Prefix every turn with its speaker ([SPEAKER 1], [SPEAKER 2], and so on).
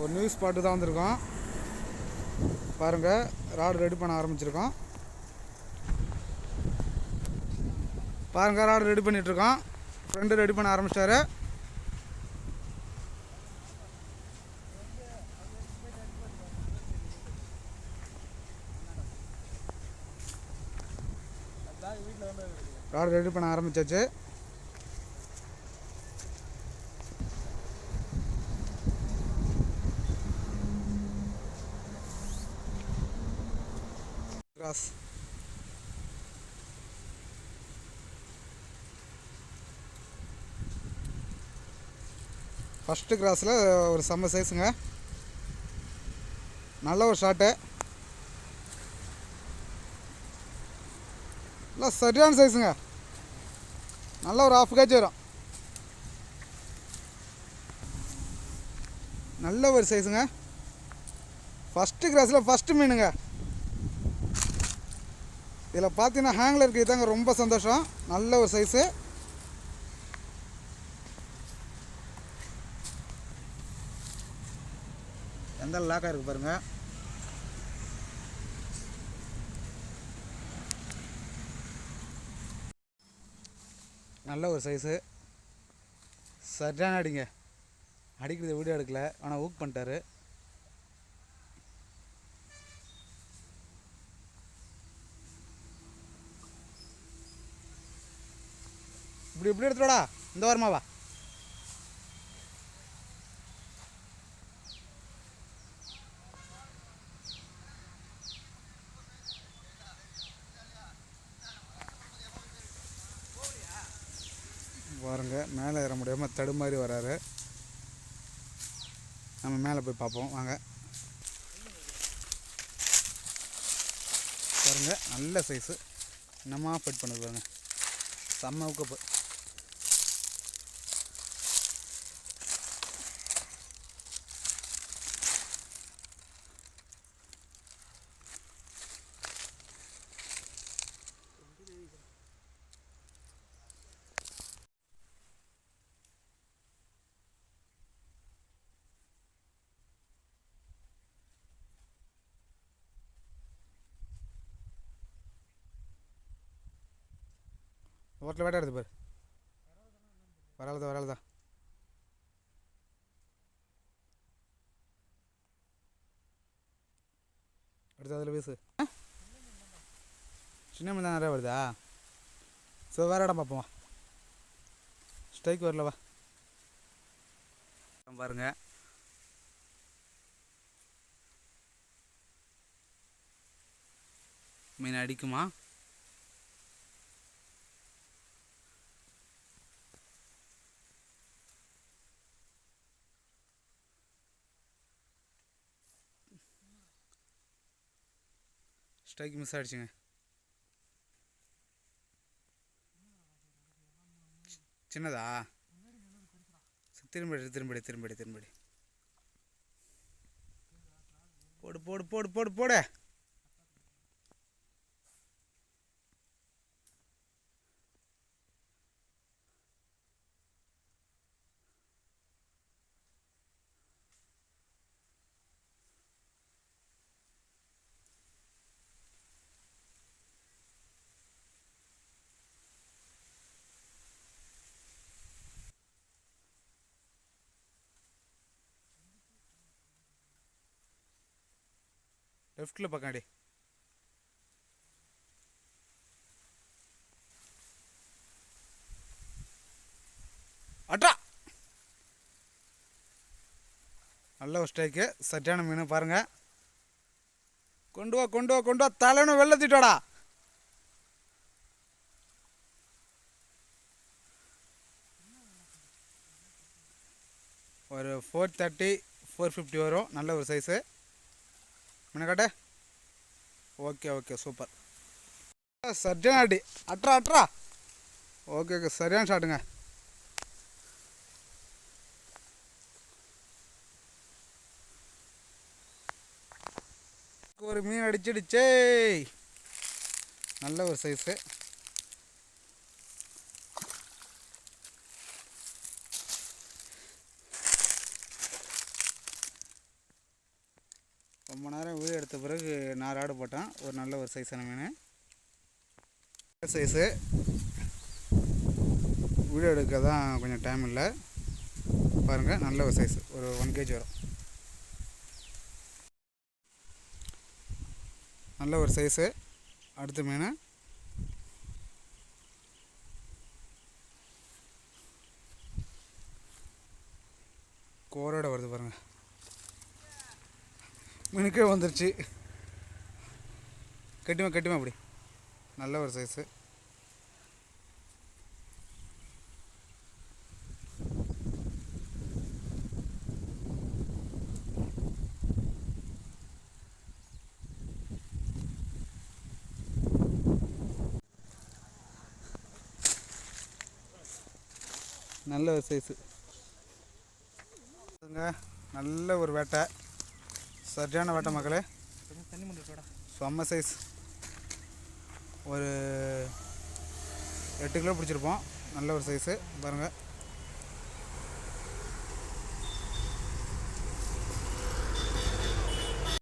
[SPEAKER 1] ஒரு new spot தான் வந்திருக்கோம். பாருங்கள் ராடு ரெடி பண்ண ஆரம்பிச்சிருக்கோம். பாருங்கள் ராடு ரெடி பண்ணிகிட்ருக்கோம் ஃப்ரெண்டு ரெடி பண்ண ஆரம்பிச்சிட்டாரு. ராடு ரெடி பண்ண ஆரம்பிச்சாச்சு. கிராஸ் ஃபஸ்ட்டு கிராஸில் ஒரு செம்ம சைஸுங்க நல்ல ஒரு ஷாட்டு இல்லை சரியான சைஸுங்க நல்ல ஒரு ஆஃப் கேஜ் வரும். நல்ல ஒரு சைஸுங்க ஃபஸ்ட்டு கிராஸில் ஃபஸ்ட்டு மீனுங்க. இதில் பார்த்தீங்கன்னா ஹேங்கில் இருக்கிறது தாங்க ரொம்ப சந்தோஷம். நல்ல ஒரு சைஸு எந்த லாக்காக இருக்குது பாருங்கள் நல்ல ஒரு சைஸு சரியான அடிங்க. அடிக்கிறது வீடியோ எடுக்கல. ஆனால் ஊக் பண்ணிட்டாரு. இப்படி இப்படி எடுத்துடா இந்த வாரமாவா பாருங்க மேலே ஏற முடியாமல் தடுமாறி வராரு. நம்ம மேலே போய் பார்ப்போம். வாங்க. பாருங்க நல்ல சைஸு என்னமா ஃபிட் பண்ணுது பாருங்க. செம்ம ஊக்கப்பு. ஓட்டில் வேட்டை எடுத்து பாரு. வராளதா வராளதா அடுத்து அதில் பேசு. சின்ன மீன் தான் நிறையா வருதா? ஸோ வேறு இடம் பார்ப்போம் ஸ்ட்ரைக் வரல வா. பாருங்க. மீன் அடிக்குமா? ஸ்ட்ரைக் மிஸ் ஆயிடுச்சுங்க. சின்னதா? திரும்படி திரும்படி திரும்படி திரும்படி. போடு போடு போடு போடு போடு. லெஃப்டில் பக்காடி அட்டா! நல்ல ஒரு ஸ்ட்ரைக்கு சரியான மீன் பாருங்கள் கொண்டு வா கொண்டு வா கொண்டு வா. தலைன்னு திட்டாடா ஒரு ஃபோர் தேர்ட்டி ஃபோர் ஃபிஃப்டி வரும். நல்ல ஒரு சைஸு மினக்காட்ட? Okay okay super. சரியான அடி. அட்ரா அட்ரா. ஓகே ஓகே சரியான ஷாட்டுங்க. ஒரு மீன் அடிச்சிடுச்சே. நல்ல ஒரு சைஸு மணி நேரம் வீடு எடுத்த பிறகு நாலு ஆடு போட்டேன். ஒரு நல்ல ஒரு சைஸான மீன். சைஸு வீடியோ எடுக்க தான் கொஞ்சம் டைம் இல்லை. பாருங்கள் நல்ல ஒரு சைஸ் ஒரு ஒன் கேஜி வரும். நல்ல ஒரு சைஸு அடுத்த மீன் கோரோட வருது பாருங்கள் மினுக்கே வந்துருச்சு. கட்டிமா கட்டிமா அப்படி. நல்ல ஒரு சைஸு நல்ல ஒரு சைஸு நல்ல ஒரு வேட்டை. சரியான வேட்டை மக்களே. செம்ம சைஸ் ஒரு எட்டு கிலோ பிடிச்சிருப்போம். நல்ல ஒரு சைஸு பாருங்கள்